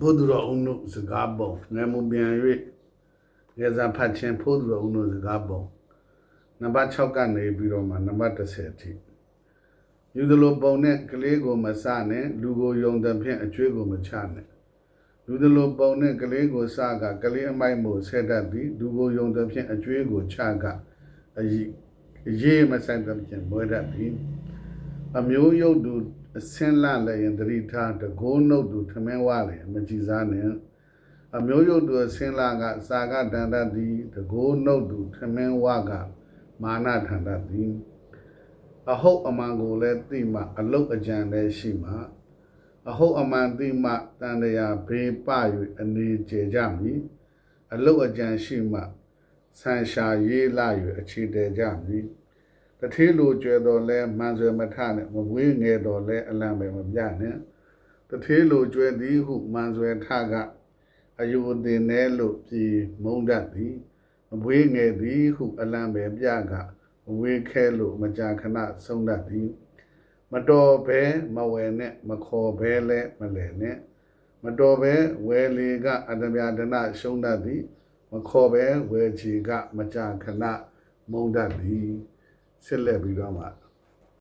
ဘုဒ္ဓတော်ဦးနုစကားပုံငယ်မူပြန်၍ရေဇာဖတ်ခြင်းဘုဒ္ဓတော်ဦးနုစကားပုံနံပါတ်6ကနေပြီးတော့မှနံပါတ်10အထိယူသလိုပုံနဲ့ကလေးကိုမစနဲ့လူကိုယုံတဲ့ဖြင့်အကျွေးကိုမချနဲ့လူသလိုပုံနဲ့ကလေးကိုစကကလေးအမိုက်မို့ဆက်တတ်သည်လူကိုယုံတဲ့ဖြင့်အကျွေးကိုချကအရေးအရေးမဆိုင်တဲ့ဖြင့်မွေးတတ်သည်အမျိုးယုတ်သူ အစင်းလလည်းရင်တတိထားတကိုးနှုတ်သူထမင်းဝလည်းမကြည်စားနဲ့အမျိုးယုတ်သူအစင်းလကစာကတန်တတ်သည်တကိုးနှုတ်သူထမင်းဝကမာနထန်တတ်သည်အဟုတ်အမှန်ကိုလည်းသိမှအလုတ်အကြံလည်းရှိမှအဟုတ်အမှန်သိမှတန်တရားဘေးပ၍အနေကျေကြမည်အလုတ်အကြံရှိမှဆန်ရှာရေးလာ၍အခြေတည်ကြမည် တထေးလိုကျွဲတော်လဲမှန်ဆွေမထနဲ့မဝေးငယ်တော်လဲအလံပဲမပြနဲ့တထေးလိုကျွဲသည်ဟုမှန်ဆွေထကအယူအတင်နဲလို့ပြည်မုံတတ်သည်မဝေးငယ်သည်ဟုအလံပဲပြကမဝေးခဲလို့မကြာခဏဆုံးတတ်သည်မတော်ဘဲမဝယ်နဲ့မခေါ်ဘဲလဲမလဲနဲ့မတော်ဘဲဝယ်လေကအတ္တမြဒနာရှုံးတတ်သည် မခေါ်ဘဲဝယ်ချီက မကြာခဏမုံတတ်သည် ဆက်လက်ပြီးတော့မှ